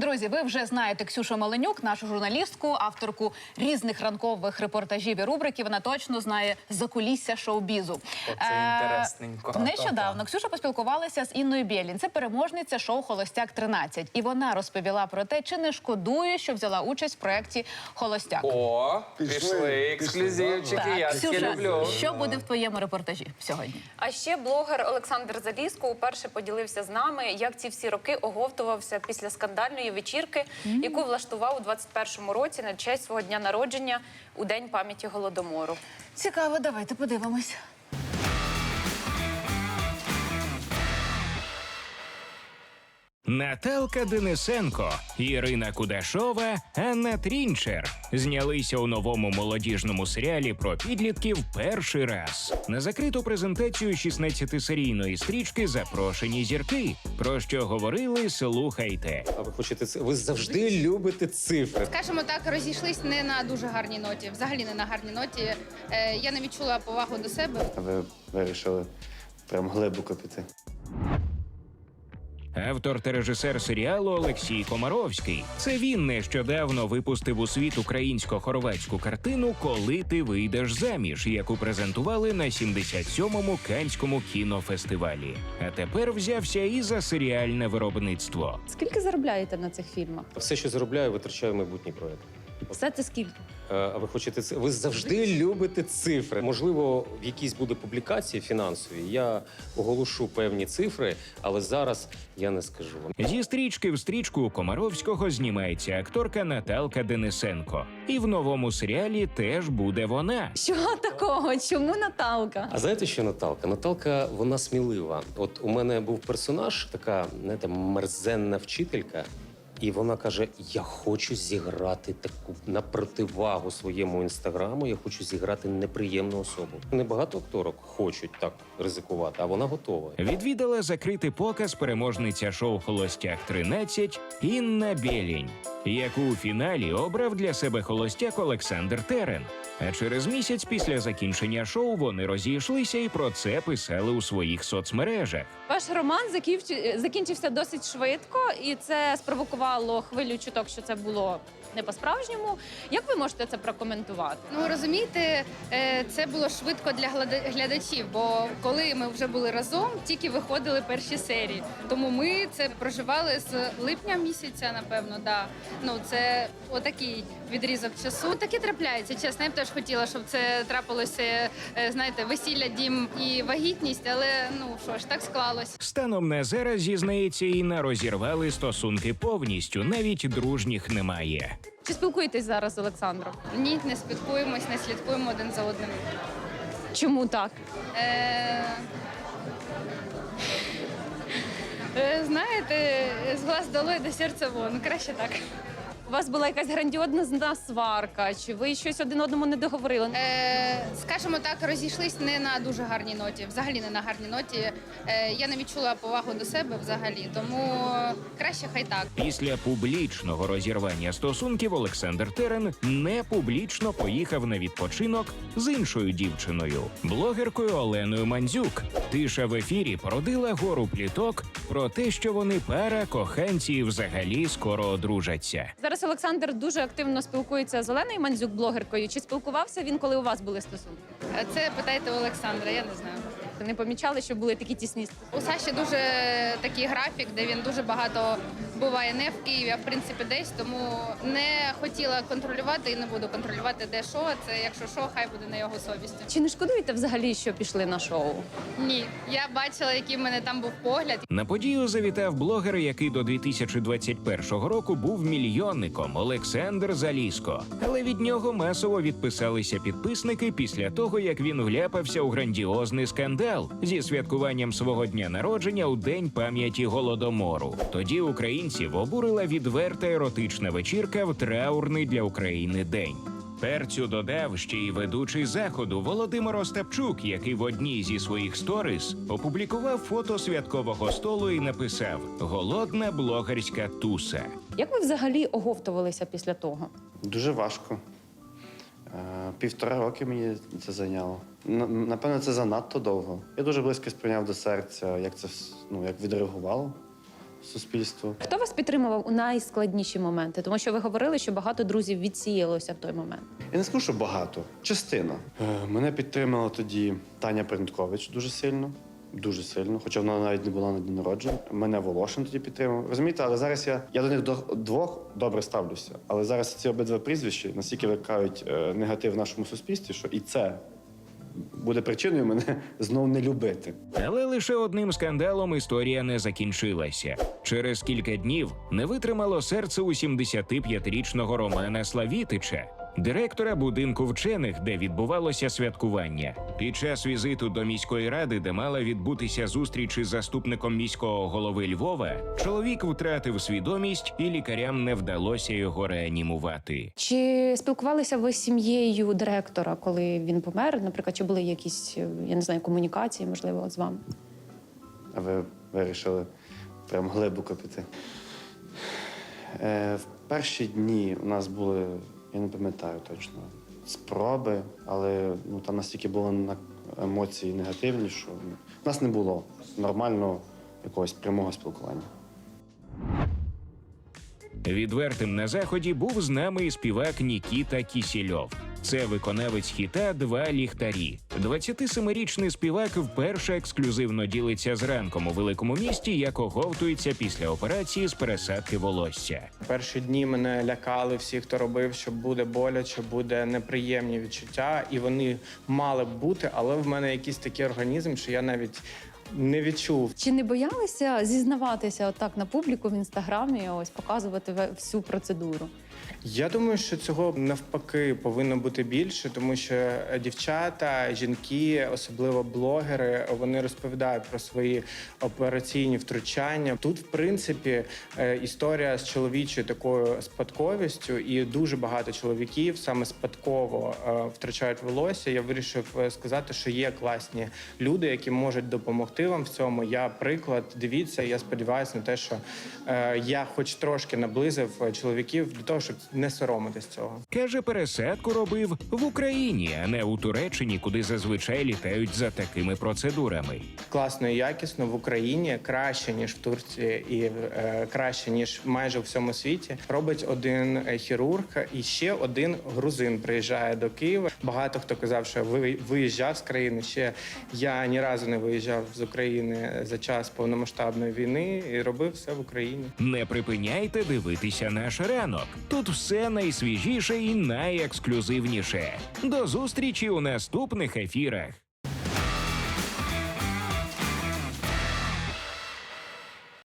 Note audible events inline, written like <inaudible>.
Друзі, ви вже знаєте Ксюшу Маленюк, нашу журналістку, авторку різних ранкових репортажів і рубриків. Вона точно знає закулісся шоу-бізу. Оце Е, інтересненько. Нещодавно Ксюша поспілкувалася з Інною Бєлін. Це переможниця шоу Холостяк 13 І вона розповіла про те, чи не шкодує, що взяла участь в проєкті Холостяк. О, Пішли, ексклюзивчики. Я Ксюша, люблю. що буде в твоєму репортажі сьогодні? А ще блогер Олександр Заліско уперше поділився з нами, як ці всі роки оговтувався після скандальної вечірки, яку влаштував у 21-му році на честь свого дня народження у день пам'яті голодомору. Цікаво, давайте подивимось. Наталка Денисенко, Ірина Кудашова, Анна Трінчер знялися у новому молодіжному серіалі про підлітків перший раз. На закриту презентацію 16-серійної стрічки запрошені зірки. Про що говорили, слухайте. А ви хочете це? Ви завжди любите цифри. Скажімо так, розійшлись не на дуже гарній ноті. Взагалі не на гарній ноті. Е, я не відчула повагу до себе. А ви вирішили прям глибоко піти. Автор та режисер серіалу Олексій Комаровський. Це він нещодавно випустив у світ українсько-хорватську картину Коли ти вийдеш заміж, яку презентували на 77-му канському кінофестивалі. А тепер взявся і за серіальне виробництво. Скільки заробляєте на цих фільмах? Все, що заробляю, витрачаю в майбутній проект. Все це скільки? Е, А ви хочете це? Ви завжди любите цифри. Можливо, в якійсь буде публікації фінансовій. Я оголошу певні цифри, але зараз я не скажу вам. Зі стрічки в стрічку у Комаровського знімається акторка Наталка Денисенко. І в новому серіалі теж буде вона. Що такого? Чому Наталка? А знаєте, що Наталка? Наталка вона смілива. От у мене був персонаж, така знаєте, мерзенна вчителька. І вона каже: Я хочу зіграти таку на противагу своєму інстаграму. Я хочу зіграти неприємну особу. Небагато акторок хочуть так ризикувати, а вона готова. Відвідала закритий показ переможниця шоу Холостяк 13 Інна Бєлінь, яку у фіналі обрав для себе холостяк Олександр Терен. А через місяць після закінчення шоу вони розійшлися і про це писали у своїх соцмережах. Ваш роман закінч- закінчився досить швидко, і це спровокувало хвилю чуток, що це було не по-справжньому. Як ви можете це прокоментувати? Ну розумієте, е, це було швидко для глада- глядачів, бо коли ми вже були разом, тільки виходили перші серії. Тому ми це проживали з липня місяця, напевно. Да. Ну це отакий відрізок часу. Таке трапляється. Чесно, я б теж хотіла, щоб це трапилося. е, Знаєте, весілля, дім і вагітність, але ну що ж, так склалось. Станом на зараз зізнається Інна, розірвали стосунки повністю, навіть дружніх немає. Чи спілкуєтесь зараз з Олександром? Ні, не спілкуємось, не слідкуємо один за одним. Чому так? Е, Знаєте, з глаз долой до серця вон. Краще так. У вас була якась грандіозна сварка, чи ви щось один одному не договорили? Е, Скажімо так, розійшлись не на дуже гарній ноті. Взагалі не на гарній ноті. Е, Я не відчула повагу до себе взагалі, тому краще хай так. Після публічного розірвання стосунків Олександр Терен не публічно поїхав на відпочинок з іншою дівчиною, блогеркою Оленою Мандзюк. Тиша в ефірі породила гору пліток про те, що вони пара, коханці і взагалі скоро одружаться. Зараз Олександр дуже активно спілкується з Оленою Мандзюк, блогеркою. Чи спілкувався він, коли у вас були стосунки? Це питайте у Олександра, я не знаю. Не помічали, що були такі тісні стосунки? У Саші дуже такий графік, де він дуже багато буває не в Києві, а в принципі десь. Тому не хотіла контролювати і не буду контролювати, де що. Це якщо що, хай буде на його совісті. Чи не шкодуєте взагалі, що пішли на шоу? Ні, я бачила, який в мене там був погляд. На подію завітав блогер, який до 2021 року був мільйонником Олександр Заліско. Але від нього масово відписалися підписники після того, як він вляпався у грандіозний скандал зі святкуванням свого дня народження у день пам'яті голодомору. Тоді українців обурила відверта еротична вечірка в траурний для України день. Перцю додав ще й ведучий заходу Володимир Остапчук, який в одній зі своїх сторіс опублікував фото святкового столу і написав Голодна блогерська туса. Як ви взагалі оговтувалися після того? Дуже важко. Е, Півтора роки мені це зайняло. Напевно, це занадто довго. Я дуже близько сприйняв до серця, як це вс- ну, як відреагувало суспільству. Хто вас підтримував у найскладніші моменти? Тому що ви говорили, що багато друзів відсіялося в той момент. Я не скажу, що багато. Частина. Е, мене підтримала тоді Таня Принткович дуже сильно. Дуже сильно, хоча вона навіть не була на день народження. Мене Волошин тоді підтримав. Розумієте, але зараз я, я до них до, двох добре ставлюся. Але зараз ці обидва прізвища настільки викликають е, негатив в нашому суспільстві, що і це буде причиною мене <laughs> знов не любити. Але лише одним скандалом історія не закінчилася. Через кілька днів не витримало серце у 75-річного Романа Славітича, директора будинку вчених, де відбувалося святкування. Під час візиту до міської ради, де мала відбутися зустріч із заступником міського голови Львова, чоловік втратив свідомість, і лікарям не вдалося його реанімувати. Чи спілкувалися ви з сім'єю директора, коли він помер? Наприклад, чи були якісь я не знаю комунікації, можливо, з вами? А ви вирішили прям глибоко піти. Е, в перші дні у нас були, я не пам'ятаю точно, спроби, але ну, там настільки були емоції негативні, що в нас не було нормального якогось прямого спілкування. Відвертим на заході був з нами і співак Нікіта Кісільов. Це виконавець хіта Два ліхтарі. 27-річний співак вперше ексклюзивно ділиться з ранком у великому місті, як оговтується після операції з пересадки волосся. Перші дні мене лякали всі, хто робив, що буде боляче, буде неприємні відчуття, і вони мали б бути, але в мене якийсь такий організм, що я навіть не відчув. Чи не боялися зізнаватися отак на публіку в інстаграмі, ось показувати всю процедуру? Я думаю, що цього навпаки повинно бути більше, тому що дівчата, жінки, особливо блогери, вони розповідають про свої операційні втручання. Тут, в принципі, е, історія з чоловічою такою спадковістю, і дуже багато чоловіків саме спадково е, втрачають волосся. Я вирішив е, сказати, що є класні люди, які можуть допомогти вам в цьому. Я приклад. Дивіться, я сподіваюся на те, що е, я, хоч трошки наблизив е, чоловіків до того, щоб не соромитись цього. Каже, пересадку робив в Україні, а не у Туреччині, куди зазвичай літають за такими процедурами. класно і якісно в Україні краще ніж в Турції, і е, краще ніж майже в всьому світі. Робить один е, хірург, і ще один грузин приїжджає до Києва. Багато хто казав, що ви виїжджав з країни. Ще я ні разу не виїжджав з України за час повномасштабної війни і робив все в Україні. Не припиняйте дивитися наш ранок. Тут все найсвіжіше і найексклюзивніше. До зустрічі у наступних ефірах.